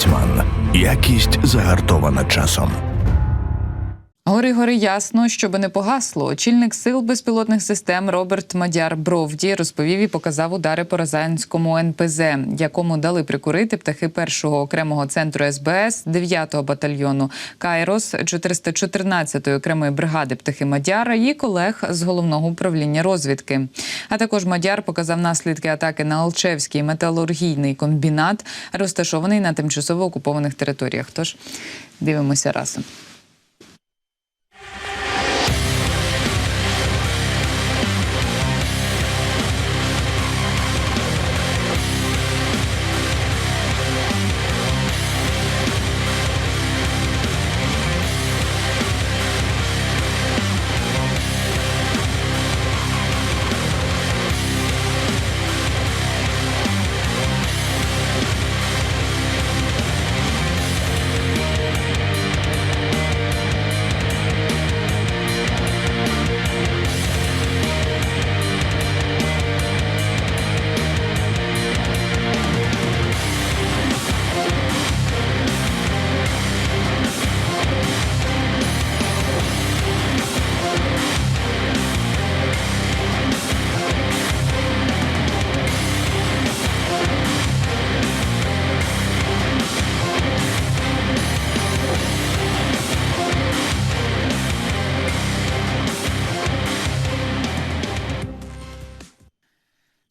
Гетьман. Якість загартована часом. Гори гори ясно, щоби не погасло. Очільник сил безпілотних систем Роберт Мадяр Бровді розповів і показав удари по Розанському НПЗ, якому дали прикурити птахи першого окремого центру СБС 9-го батальйону Кайрос 414-ї окремої бригади птахи Мадяра і колег з головного управління розвідки. А також Мадяр показав наслідки атаки на Алчевський металургійний комбінат, розташований на тимчасово окупованих територіях. Тож дивимося разом.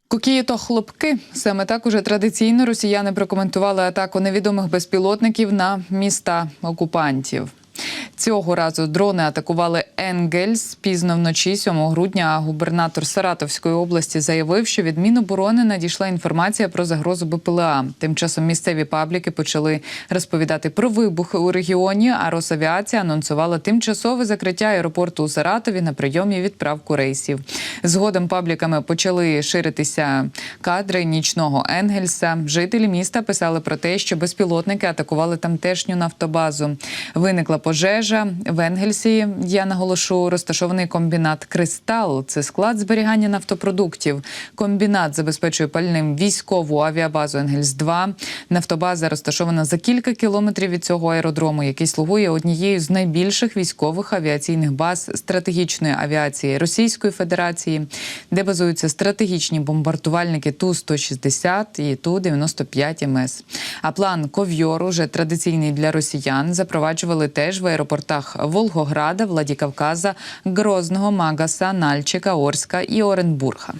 Кукії то хлопки. Саме так уже традиційно росіяни прокоментували атаку невідомих безпілотників на міста окупантів. Цього разу дрони атакували Енгельс пізно вночі 7 грудня. Губернатор Саратовської області заявив, що від Міноборони надійшла інформація про загрозу БПЛА. Тим часом місцеві пабліки почали розповідати про вибухи у регіоні. А Росавіація анонсувала тимчасове закриття аеропорту у Саратові на прийомі відправку рейсів. Згодом пабліками почали ширитися кадри нічного Енгельса. Жителі міста писали про те, що безпілотники атакували тамтешню нафтобазу. Виникла пожежа в Енгельсі. Я наголошу розташований комбінат Кристал. Це склад зберігання нафтопродуктів. Комбінат забезпечує пальним військову авіабазу Енгельс 2 Нафтобаза розташована за кілька кілометрів від цього аеродрому, який слугує однією з найбільших військових авіаційних баз стратегічної авіації Російської Федерації, де базуються стратегічні бомбардувальники Ту 160 і Ту 95 МС. А план ковьор уже традиційний для росіян запроваджували теж в аеропортах Волгограда, Владікавказа, Грозного, Магаса, Нальчика, Орська і Оренбурга.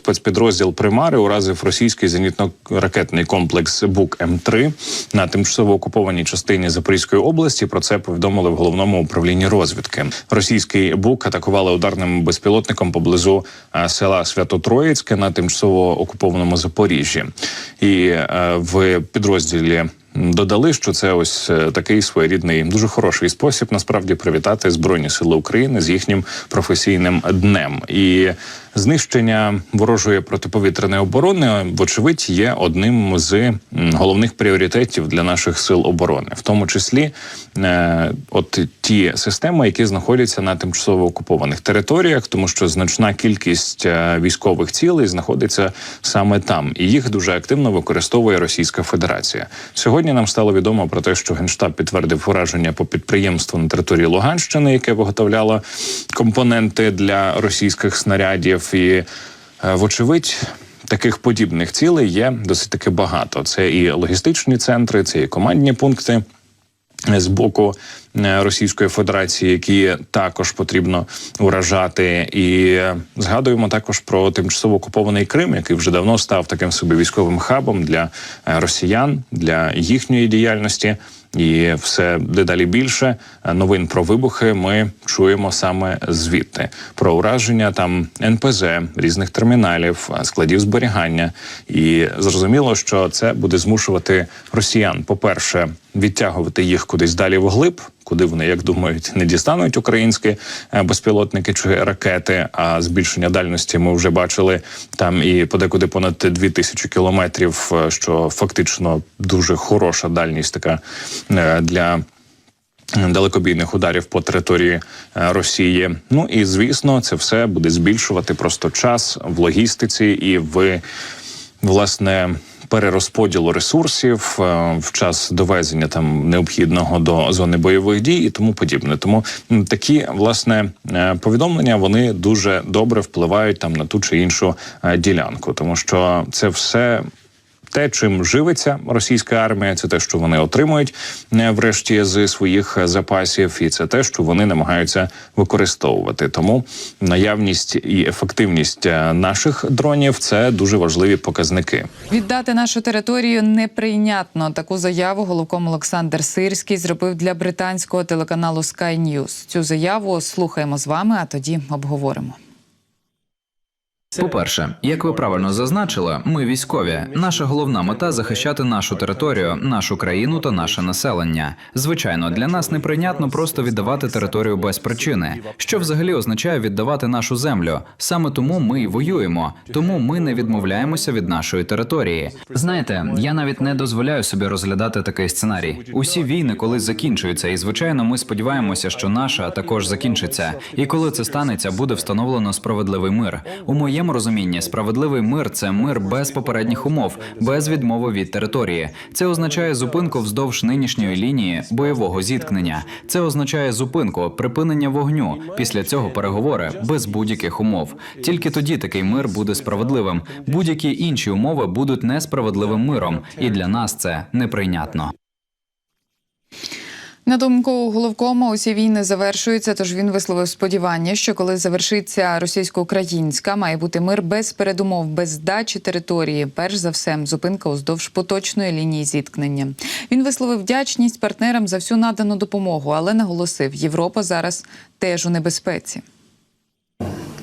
Спецпідрозділ Примари уразив російський зенітно-ракетний комплекс Бук М3 на тимчасово окупованій частині Запорізької області. Про це повідомили в головному управлінні розвідки. Російський бук атакували ударним безпілотником поблизу е, села Свято-Троїцьке на тимчасово окупованому Запоріжжі, і е, в підрозділі. Додали, що це ось е, такий своєрідний дуже хороший спосіб насправді привітати збройні сили України з їхнім професійним днем і знищення ворожої протиповітряної оборони, вочевидь, є одним з головних пріоритетів для наших сил оборони, в тому числі е, от ті системи, які знаходяться на тимчасово окупованих територіях, тому що значна кількість е, військових цілей знаходиться саме там, і їх дуже активно використовує Російська Федерація. Сьогодні нам стало відомо про те, що генштаб підтвердив ураження по підприємству на території Луганщини, яке виготовляло компоненти для російських снарядів, і е, вочевидь. Таких подібних цілей є досить таки багато. Це і логістичні центри, це і командні пункти з боку е, Російської Федерації, які також потрібно уражати, і е, згадуємо також про тимчасово окупований Крим, який вже давно став таким собі військовим хабом для е, росіян для їхньої діяльності. І все дедалі більше новин про вибухи ми чуємо саме звідти про ураження там НПЗ, різних терміналів, складів зберігання. І зрозуміло, що це буде змушувати росіян, по перше, відтягувати їх кудись далі вглиб, куди вони, як думають, не дістануть українські е, безпілотники чи ракети. А збільшення дальності ми вже бачили там і подекуди понад 2000 кілометрів, е, що фактично дуже хороша дальність така е, для. Далекобійних ударів по території Росії. Ну і звісно, це все буде збільшувати просто час в логістиці і в власне перерозподілу ресурсів е, в час довезення там необхідного до зони бойових дій і тому подібне. Тому такі власне е, повідомлення вони дуже добре впливають там на ту чи іншу е, ділянку, тому що це все те, чим живиться російська армія, це те, що вони отримують е, врешті з своїх запасів, і це те, що вони намагаються використовувати. Тому наявність і ефективність е, наших дронів це дуже важливі показники. Віддати нашу територію неприйнятно. Таку заяву головком Олександр Сирський зробив для британського телеканалу Sky News. Цю заяву слухаємо з вами, а тоді обговоримо. По-перше, як ви правильно зазначили, ми військові. Наша головна мета захищати нашу територію, нашу країну та наше населення. Звичайно, для нас неприйнятно просто віддавати територію без причини. Що взагалі означає віддавати нашу землю? Саме тому ми й воюємо, тому ми не відмовляємося від нашої території. Знаєте, я навіть не дозволяю собі розглядати такий сценарій. Усі війни колись закінчуються, і звичайно, ми сподіваємося, що наша також закінчиться. І коли це станеться, буде встановлено справедливий мир. У моєму розумінні справедливий мир це мир без попередніх умов, без відмови від території. Це означає зупинку вздовж нинішньої лінії бойового зіткнення. Це означає зупинку, припинення вогню. Після цього переговори без будь-яких умов. Тільки тоді такий мир буде справедливим. Будь-які інші умови будуть несправедливим миром, і для нас це неприйнятно. На думку головкома, усі війни завершуються. Тож він висловив сподівання, що коли завершиться російсько-українська, має бути мир без передумов, без здачі території. Перш за все, зупинка уздовж поточної лінії зіткнення. Він висловив вдячність партнерам за всю надану допомогу, але наголосив, Європа зараз теж у небезпеці.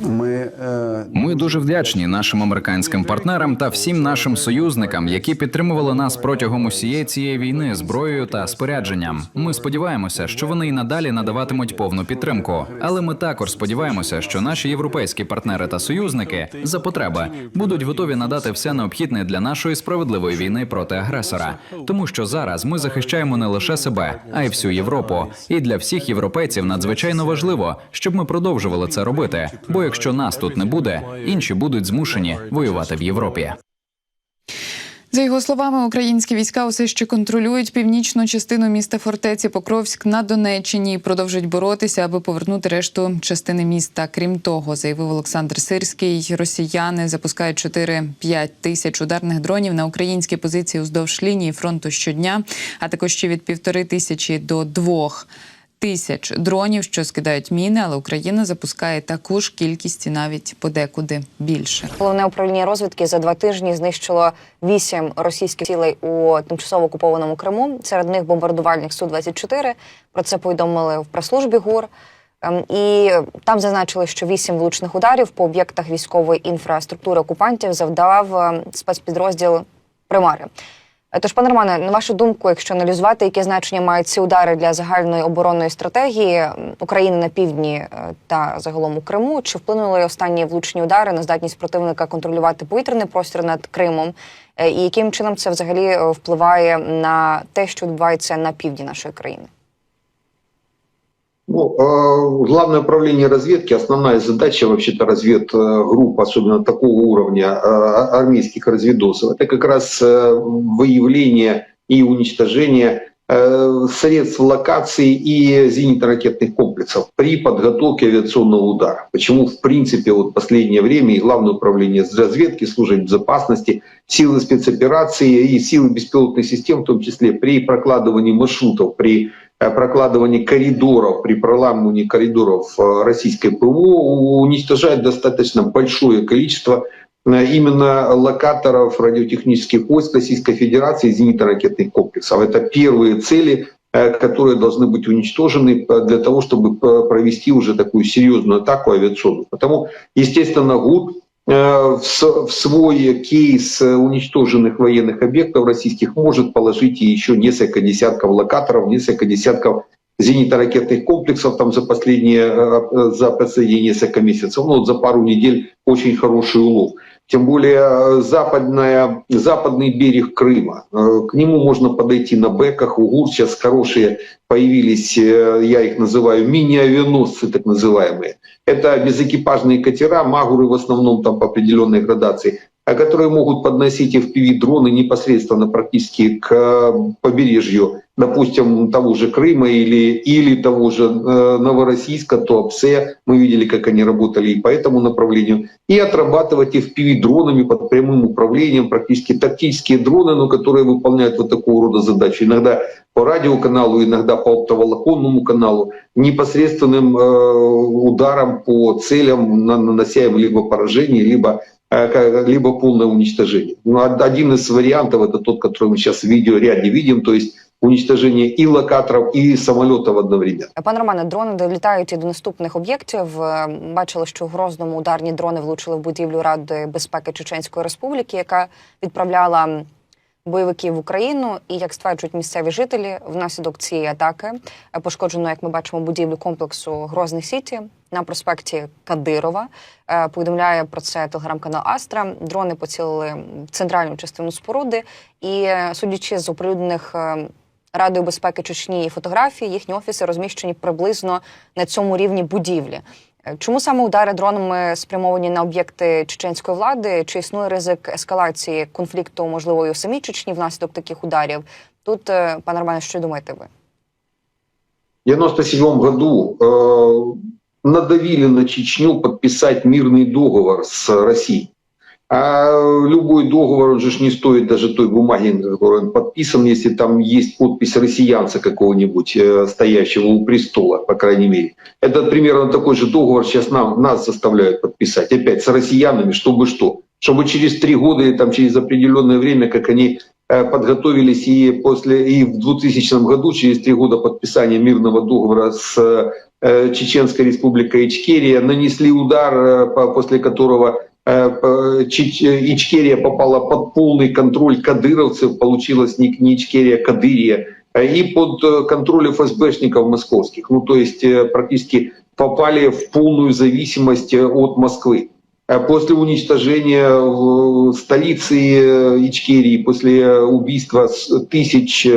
Ми е, Ми дуже вдячні нашим американським партнерам та всім нашим союзникам, які підтримували нас протягом усієї цієї війни зброєю та спорядженням. Ми сподіваємося, що вони і надалі надаватимуть повну підтримку. Але ми також сподіваємося, що наші європейські партнери та союзники за потреби будуть готові надати все необхідне для нашої справедливої війни проти агресора, тому що зараз ми захищаємо не лише себе, а й всю Європу. І для всіх європейців надзвичайно важливо, щоб ми продовжували це робити. Бо якщо нас тут не буде, інші будуть змушені воювати в Європі. За його словами, українські війська усе ще контролюють північну частину міста фортеці Покровськ на Донеччині і продовжують боротися, аби повернути решту частини міста. Крім того, заявив Олександр Сирський, росіяни запускають 4-5 тисяч ударних дронів на українські позиції уздовж лінії фронту щодня, а також ще від півтори тисячі до двох. Тисяч дронів, що скидають міни, але Україна запускає таку ж кількість і навіть подекуди більше. Головне управління розвідки за два тижні знищило вісім російських цілей у тимчасово окупованому Криму. Серед них бомбардувальник су 24 Про це повідомили в прес-службі ГУР. Ем, І там зазначили, що вісім влучних ударів по об'єктах військової інфраструктури окупантів завдав ем, спецпідрозділ Примари. Тож, пане Романе, на вашу думку, якщо аналізувати, яке значення мають ці удари для загальної оборонної стратегії України на півдні е, та загалом у Криму, чи вплинули останні влучні удари на здатність противника контролювати повітряний простір над Кримом? Е, І яким чином це взагалі е, впливає на те, що відбувається на півдні нашої країни? Ну, э, главное управление разведки, основная задача вообще-то разведгрупп, особенно такого уровня э, армейских разведосов, это как раз э, выявление и уничтожение э, средств локации и зенитно-ракетных комплексов при подготовке авиационного удара. Почему, в принципе, вот последнее время и Главное управление разведки, службы безопасности, силы спецоперации и силы беспилотных систем, в том числе при прокладывании маршрутов, при э, прокладывании коридоров, при проламывании коридоров э, российской ПВО уничтожают достаточно большое количество э, именно локаторов радиотехнических войск Российской Федерации и зенитно-ракетных комплексов. Это первые цели, которые должны быть уничтожены для того, чтобы провести уже такую серьезную атаку авиационную. Потому, естественно, ГУР э, в с- в свой кейс э, уничтоженных военных объектов российских может положить еще несколько десятков локаторов, несколько десятков зенитно-ракетных комплексов там за последние, э, за последние несколько месяцев, ну, вот за пару недель очень хороший улов. Тем более э, западная, западный берег Крыма. Э, К нему можно подойти на бэках. Угур сейчас хорошие появились, э, я их называю мини-авианосцы так называемые. Это безэкипажные катера, магуры в основном там по определенной градации, которые могут подносить FPV-дроны непосредственно практически к э, побережью, допустим, того же Крыма или, или того же э, Новороссийска, Туапсе. Мы видели, как они работали и по этому направлению. И отрабатывать FPV-дронами под прямым управлением, практически тактические дроны, но которые выполняют вот такого рода задачи. Иногда по радиоканалу, иногда по оптоволоконному каналу, непосредственным э, ударом по целям, на- нанося им либо поражение, либо либо полное уничтожение. Ну, од- один из вариантов это тот, который мы сейчас в видеоряде видим, то есть уничтожение и локаторов, и самолетов одновременно. Пане Романе, дрони долітають і до наступних об'єктів. Е, Бачили, що в Грозному ударні дрони влучили в будівлю Ради безпеки Чеченської Республіки, яка відправляла м, бойовиків в Україну. І як стверджують місцеві жителі, внаслідок цієї атаки е, пошкоджено, як ми бачимо, будівлю комплексу Грозний Сіті на проспекті Кадирова. Е, Повідомляє про це телеграм-канал Астра. Дрони поцілили центральну частину споруди, і е, судячи з оприлюднених е, Радою безпеки Чечні і фотографії, їхні офіси розміщені приблизно на цьому рівні будівлі. Чому саме удари дронами спрямовані на об'єкти чеченської влади? Чи існує ризик ескалації конфлікту, можливо, і у самій Чечні внаслідок таких ударів? Тут, пане Романе, що думаєте ви? В 1997 году э, надавили на Чечню подписать мирный договор с Россией. А любой договор, он же не стоит даже той бумаги, на которой он подписан, если там есть подпись россиянца какого-нибудь, э, стоящего у престола, по крайней мере. Это примерно такой же договор сейчас нам, нас заставляют подписать. Опять с россиянами, чтобы что? Чтобы через три года или там через определенное время, как они э, подготовились и после и в 2000 году, через три года подписания мирного договора с э, Чеченской республикой Ичкерия, нанесли удар, э, по- после которого э, Ичкерия попала под полный контроль кадыровцев, получилось не, Ичкерия, а Кадырия, и под контроль ФСБшников московских. Ну, то есть практически попали в полную зависимость от Москвы. После уничтожения столицы Ичкерии, после убийства тысяч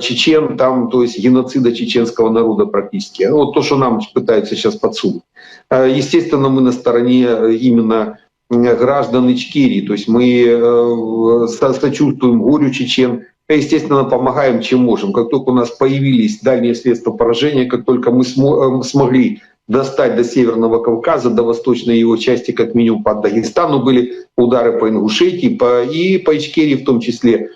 чечен, там, то есть геноцида чеченского народа практически. Вот то, что нам пытаются сейчас подсунуть. Э, Естественно, мы на стороне э, именно э, граждан Ичкерии, то есть мы э, со- сочувствуем горю чечен, естественно, помогаем, чем можем. Как только у нас появились дальние средства поражения, как только мы смо- э, смогли достать до Северного Кавказа, до восточной его части, как минимум по Дагестану были удары по Ингушетии по, и по Ичкерии в том числе э,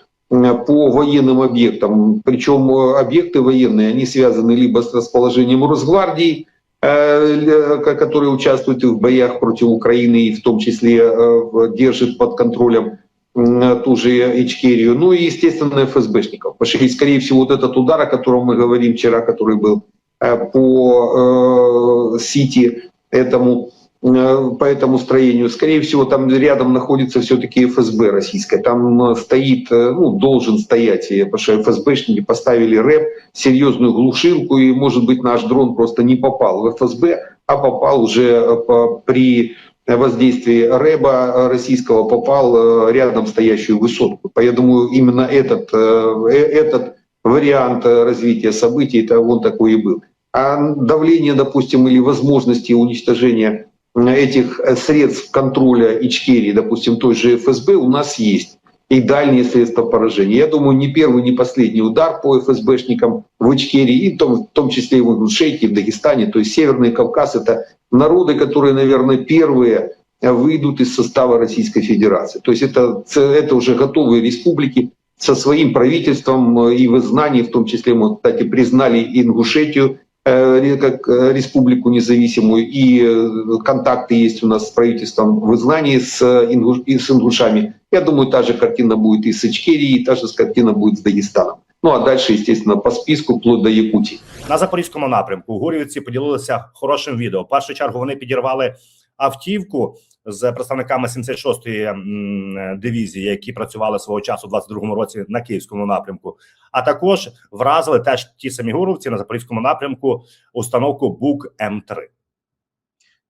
по военным объектам. Причем э, объекты военные, они связаны либо с расположением Росгвардии, э, которые участвуют в боях против Украины, и в том числе э, держит под контролем ту же Ичкерию, ну и, естественно, ФСБшников. Потому что, скорее всего, вот этот удар, о котором мы говорим вчера, который был э, по э, Сити, этому, э, по этому строению, скорее всего, там рядом находится все-таки ФСБ российская. Там э, стоит, э, ну, должен стоять, э, потому что ФСБшники поставили рэп, серьезную глушилку, и, может быть, наш дрон просто не попал в ФСБ, а попал уже э, при воздействии рэба э, российского попал э, рядом стоящую высотку. Поэтому именно этот, э, э, этот вариант э, развития событий, это он такой и был. А давление, допустим, или возможности уничтожения этих э, средств контроля Ичкерии, допустим, той же ФСБ у нас есть. И дальние средства поражения. Я думаю, не первый, не последний удар по ФСБшникам в Ичкерии, и в том, в том числе и в Ингушетии, в Дагестане. То есть Северный Кавказ — это народы, которые, наверное, первые э, выйдут из состава Российской Федерации. То есть это, это уже готовые республики со своим правительством э, и в изгнании, в том числе мы, кстати, признали Ингушетию как э, республику независимую, и э, контакты есть у нас с правительством в изгнании с, э, ингуш- и с ингушами. Я думаю, та же картина будет и с Ичкерией, и та же картина будет с Дагестаном. Ну а дальше, естественно, по списку вплоть до Якутии. На запорізькому напрямку гурівці поділилися хорошим відео. В першу чергу вони підірвали автівку з представниками 76-ї м, дивізії, які працювали свого часу в 22-му році на київському напрямку. А також вразили теж ті самі гуровці на запорізькому напрямку установку БУК М3.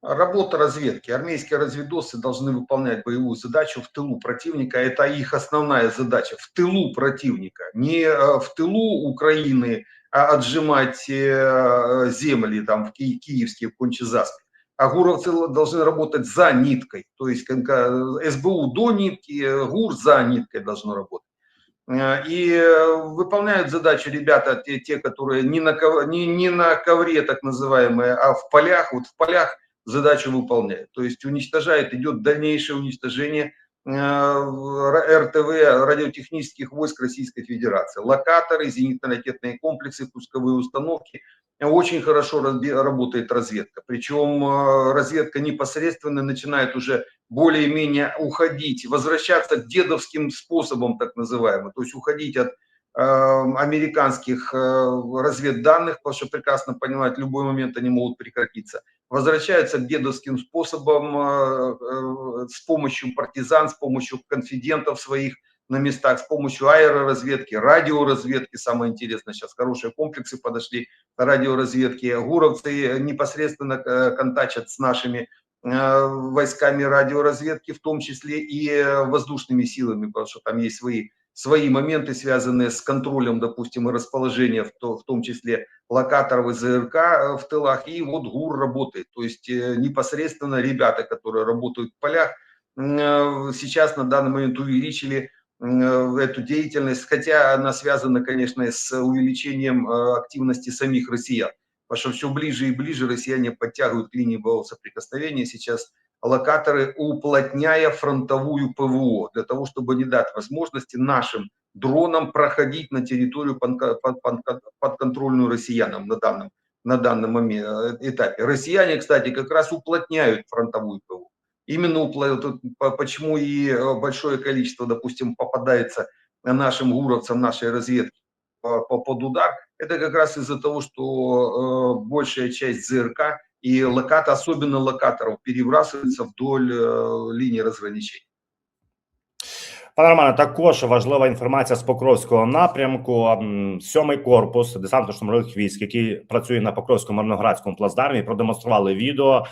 Работа разведки. Армейские разведосы должны выполнять боевую задачу в тылу противника. Это их основная задача. В тылу противника. Не э, в тылу Украины а отжимать э, земли там в Ки- киевские, в Кончезаспе. А гуровцы должны работать за ниткой. То есть СБУ до нитки, ГУР за ниткой должно работать. Э, И э, выполняют задачу ребята, те, те которые не на, не, не на ковре так называемые, а в полях. Вот в полях задачу выполняет. То есть уничтожает, идет дальнейшее уничтожение РТВ, радиотехнических войск Российской Федерации. Локаторы, зенитно-ракетные комплексы, пусковые установки. Очень хорошо работает разведка. Причем э, разведка непосредственно начинает уже более-менее уходить, возвращаться к дедовским способам, так называемым. То есть уходить от э, американских э, разведданных, потому что прекрасно понимают, в любой момент они могут прекратиться возвращаются к дедовским способам э, э, с помощью партизан, с помощью конфидентов своих на местах, с помощью аэроразведки, радиоразведки. Самое интересное, сейчас хорошие комплексы подошли радиоразведки. Гуровцы непосредственно э, контачат с нашими войсками радиоразведки, в том числе и воздушными силами, потому что там есть свои, свои моменты, связанные с контролем, допустим, и расположением, в, то- в том числе локаторов и ЗРК э, в тылах, и вот ГУР работает. То есть э, непосредственно ребята, которые работают в полях, э, сейчас на данный момент увеличили эту деятельность, хотя она связана, конечно, с увеличением активности самих россиян. Потому что все ближе и ближе россияне подтягивают к линии боевого соприкосновения сейчас локаторы, уплотняя фронтовую ПВО, для того, чтобы не дать возможности нашим дронам проходить на территорию подконтрольную россиянам на данном, на данном э, этапе. Россияне, кстати, как раз уплотняют фронтовую ПВО. Именно почему и э, большое количество, допустим, попадается нашим гуровцам, нашей разведки по- по- под удар, это как раз из-за того, что э, большая часть ЗРК и локата, особенно локаторов, перебрасывается вдоль э, линии разграничения. Пане Романе, також важлива інформація з Покровського напрямку. Сьомий корпус десантно-штурмових військ, який працює на Покровському мирноградському плацдармі, продемонстрували відео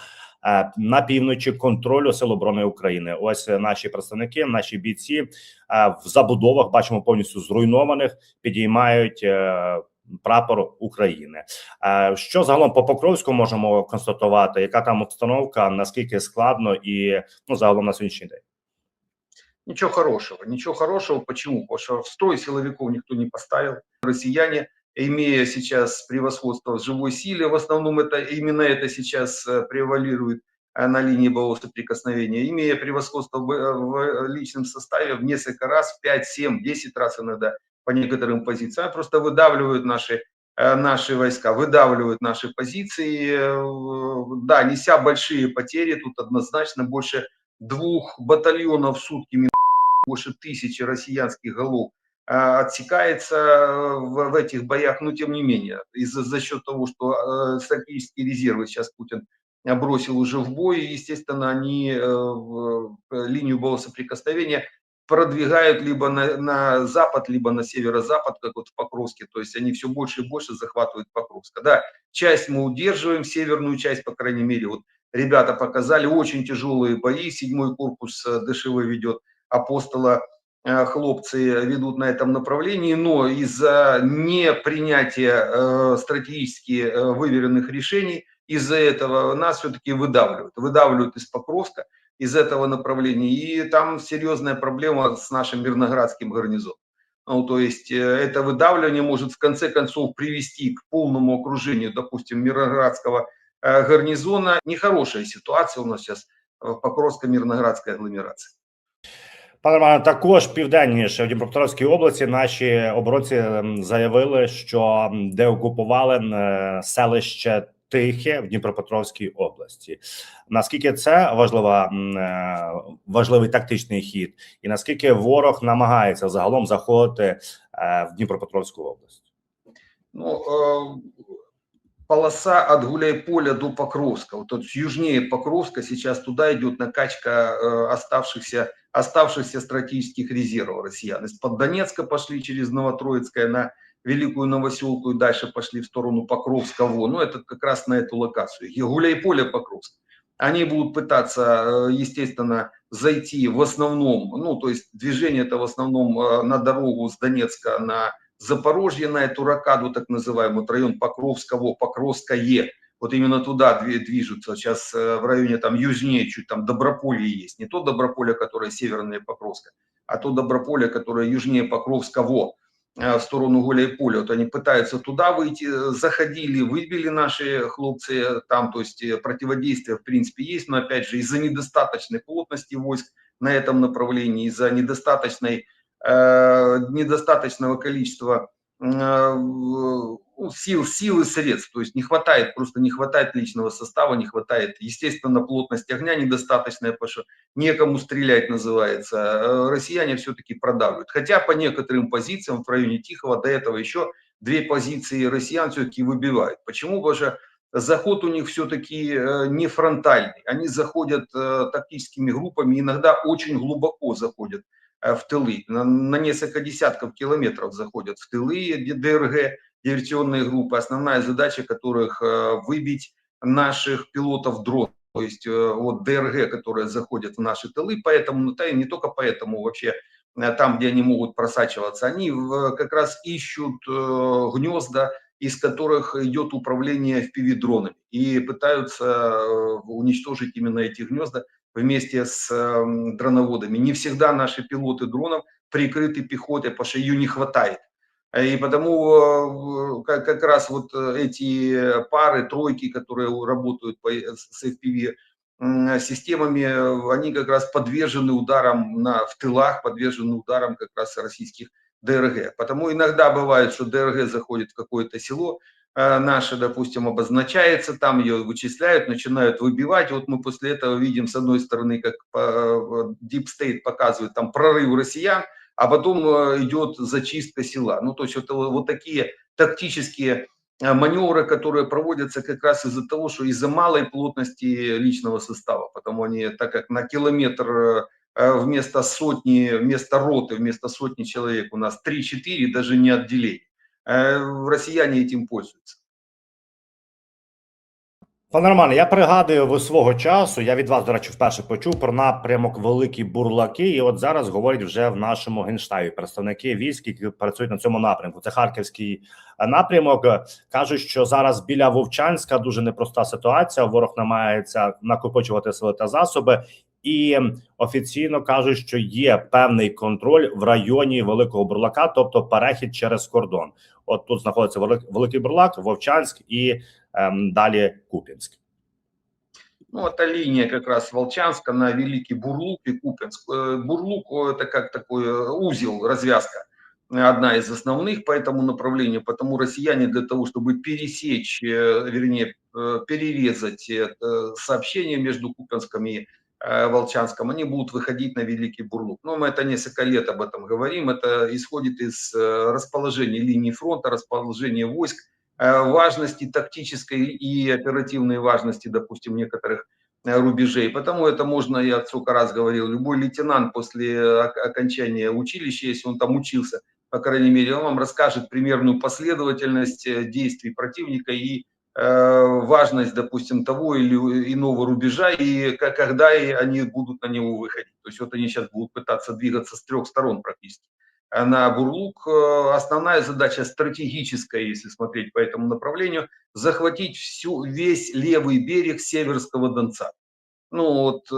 е, на півночі контролю Сил оборони України. Ось наші представники, наші бійці е, в забудовах бачимо повністю зруйнованих, підіймають е, прапор України. Е, Що загалом по Покровську можемо констатувати? Яка там обстановка? Наскільки складно і ну загалом на сьогоднішній день? Ничего хорошего, ничего хорошего. Почему? Потому что в строй силовиков никто не поставил. Россияне, имея сейчас превосходство в живой силе, в основном это именно это сейчас э, превалирует э, на линии боевого соприкосновения, имея превосходство в, э, в личном составе в несколько раз, 5, 7, 10 раз иногда по некоторым позициям, просто выдавливают наши э, наши войска, выдавливают наши позиции, э, да, неся большие потери, тут однозначно больше двух батальонов в сутки, больше тысячи россиянских голов а, отсекается э, в, в этих боях, но тем не менее, из-за за счет того, что э, стратегические резервы сейчас Путин э, бросил уже в бой, естественно, они э, э, линию боевого соприкосновения продвигают либо на, на запад, либо на северо-запад, как вот в Покровске, то есть они все больше и больше захватывают Покровска. Да, часть мы удерживаем, северную часть, по крайней мере, вот ребята показали очень тяжелые бои, седьмой корпус э, ДШВ ведет, апостола э, хлопцы ведут на этом направлении, но из-за непринятия э, стратегически выверенных решений, из-за этого нас все-таки выдавливают, выдавливают из Покровска, из этого направления, и там серьезная проблема с нашим Мирноградским гарнизоном. Ну, то есть э, это выдавливание может в конце концов привести к полному окружению, допустим, Мирноградского э, гарнизона. Нехорошая ситуация у нас сейчас в Покровско-Мирноградской агломерации. Пане Романе, також південніше в Дніпропетровській області наші оборонці ем, заявили, що м, деокупували е, селище Тихе в Дніпропетровській області. Наскільки це важлива е, важливий тактичний хід, і наскільки ворог намагається загалом заходити е, в Дніпропетровську область? Ну, э, полоса от Гуляйполя до Покровска. Вот тут южнее Покровска сейчас туда идет накачка э, оставшихся, оставшихся стратегических резервов россиян. Из-под Донецка пошли через Новотроицкое на Великую Новоселку и дальше пошли в сторону Покровска. Во. Ну, это как раз на эту локацию. И Гуляйполе, Покровск. Они будут пытаться, э, естественно, зайти в основном, ну, то есть движение это в основном э, на дорогу с Донецка на Запорожье, на эту ракаду, так называемый, район Покровского, Покровское. Вот именно туда движутся. Сейчас э, в районе там южнее, чуть там Доброполье есть. Не то Доброполье, которое севернее Покровска, а то Доброполье, которое южнее Покровского в сторону Гуляйполя. Вот они пытаются туда выйти, заходили, выбили наши хлопцы там, то есть противодействие в принципе есть, но опять же из-за недостаточной плотности войск на этом направлении, из-за недостаточной, э, недостаточного количества э, сил, сил и средств, то есть не хватает, просто не хватает личного состава, не хватает, естественно, плотность огня недостаточная, потому что некому стрелять называется. Э, россияне все-таки продавливают. Хотя по некоторым позициям в районе Тихого до этого еще две позиции россиян все-таки выбивают. Почему? Потому что заход у них все-таки э, не фронтальный. Они заходят э, тактическими группами, иногда очень глубоко заходят в тылы, на, на несколько десятков километров заходят в тылы ДРГ, диверсионные группы, основная задача которых э, выбить наших пилотов дрон, то есть э, вот ДРГ, которые заходят в наши тылы, поэтому, ну, не только поэтому вообще э, там, где они могут просачиваться, они как раз ищут гнезда, из которых идет управление FPV-дронами и пытаются уничтожить именно эти гнезда вместе с дроноводами. Не всегда наши пилоты дронов прикрыты пехотой, потому что ее не хватает. И потому э, как, как раз вот э, эти пары, тройки, которые работают с FPV системами, они как раз подвержены ударам на, в тылах, подвержены ударам как раз российских ДРГ. Потому иногда бывает, что ДРГ заходит в какое-то село, э, наше, допустим, обозначается, там ее вычисляют, начинают выбивать. Вот мы после этого видим, с одной стороны, как Deep State показывает, там прорыв россиян, а потом э, идет зачистка села. Ну, то есть это вот такие тактические э, маневры, которые проводятся как раз из-за того, что из-за малой плотности личного состава, потому они, так как на километр э, вместо сотни, вместо роты, вместо сотни человек у нас 3-4, даже не отделений. Россияне этим пользуются. Пане Романе, я пригадую свого часу. Я від вас, до речі, вперше почув про напрямок Великі Бурлаки. І от зараз говорять вже в нашому генштабі представники військ, які працюють на цьому напрямку. Це харківський е, напрямок. кажуть, що зараз біля Вовчанська дуже непроста ситуація. Ворог намагається накопичувати сили та засоби, і офіційно кажуть, що є певний контроль в районі Великого Бурлака, тобто перехід через кордон. От тут знаходиться Великий Бурлак, Вовчанськ і далі Куп'янськ. Ну, это линия как раз Волчанска на Великий Бурлук и Купинск. Э, Бурлук – это как такой э, узел, развязка, одна из основных по этому направлению. Потому россияне для того, чтобы пересечь, э, вернее, перерезать сообщение между Купинском и Волчанском, они будут выходить на Великий Бурлук. Но мы это несколько лет об этом говорим. Это исходит из расположения линии фронта, расположения войск, важности тактической и оперативной важности, допустим, некоторых э, рубежей. Потому это можно, я сколько раз говорил, любой лейтенант после окончания училища, если он там учился, по крайней мере, он вам расскажет примерную последовательность э, действий противника и важность, допустим, того или иного рубежа и когда они будут на него выходить. То есть вот они сейчас будут пытаться двигаться с трех сторон практически на Бурлук. Э, основная задача стратегическая, если смотреть по этому направлению, захватить всю, весь левый берег Северского Донца. Ну вот, э,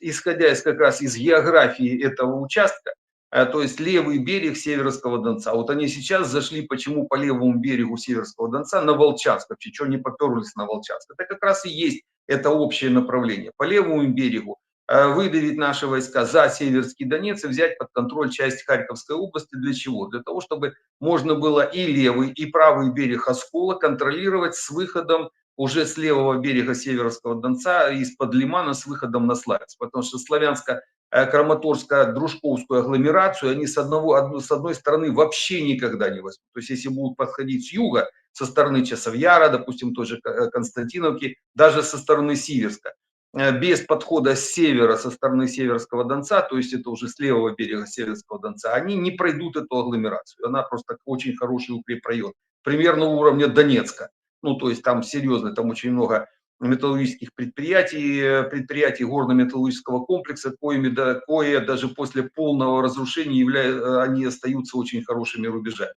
исходя из как раз из географии этого участка, э, то есть левый берег Северского Донца. Вот они сейчас зашли, почему по левому берегу Северского Донца на Волчанск, вообще, что не поперлись на Волчанск. Это как раз и есть это общее направление. По левому берегу выдавить наши войска за Северский Донец и взять под контроль часть Харьковской области. Для чего? Для того, чтобы можно было и левый, и правый берег Оскола контролировать с выходом уже с левого берега Северского Донца, из-под Лимана с выходом на Славянск. Потому что Славянска э, Краматорско-Дружковскую агломерацию они с, одного, с одной стороны вообще никогда не возьмут. То есть если будут подходить с юга, со стороны Часовьяра, допустим, той же э, Константиновки, даже со стороны Сиверска, э, без подхода с севера, со стороны Северского Донца, то есть это уже с левого берега Северского Донца, они не пройдут эту агломерацию. Она просто очень хороший укрепрайон, примерно уровня Донецка. Ну, то есть там серьезно, там очень много металлургических предприятий, э, предприятий горно-металлургического комплекса, коими, кое даже после полного разрушения явля... э, они остаются очень хорошими рубежами.